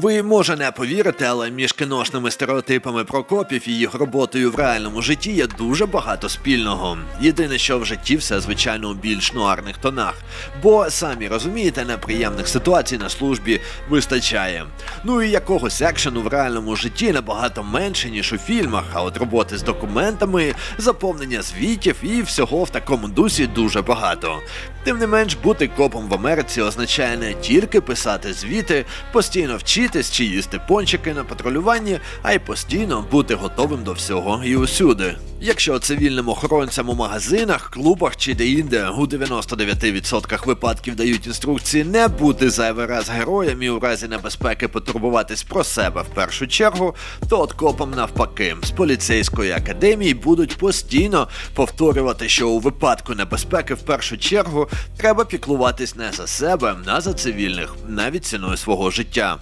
Ви може не повірите, але між кіношними стереотипами про копів і їх роботою в реальному житті є дуже багато спільного. Єдине, що в житті все звичайно у більш нуарних тонах. Бо самі розумієте, неприємних ситуацій на службі вистачає. Ну і якогось екшену в реальному житті набагато менше, ніж у фільмах, а от роботи з документами, заповнення звітів і всього в такому дусі дуже багато. Тим не менш, бути копом в Америці означає не тільки писати звіти, постійно вчитись чи їсти пончики на патрулюванні, а й постійно бути готовим до всього і усюди. Якщо цивільним охоронцям у магазинах, клубах чи де-інде у 99% випадків дають інструкції не бути зайвий раз героєм і у разі небезпеки потурбуватись про себе в першу чергу, то от копам навпаки з поліцейської академії будуть постійно повторювати, що у випадку небезпеки в першу чергу треба піклуватись не за себе, а за цивільних, навіть ціною свого життя.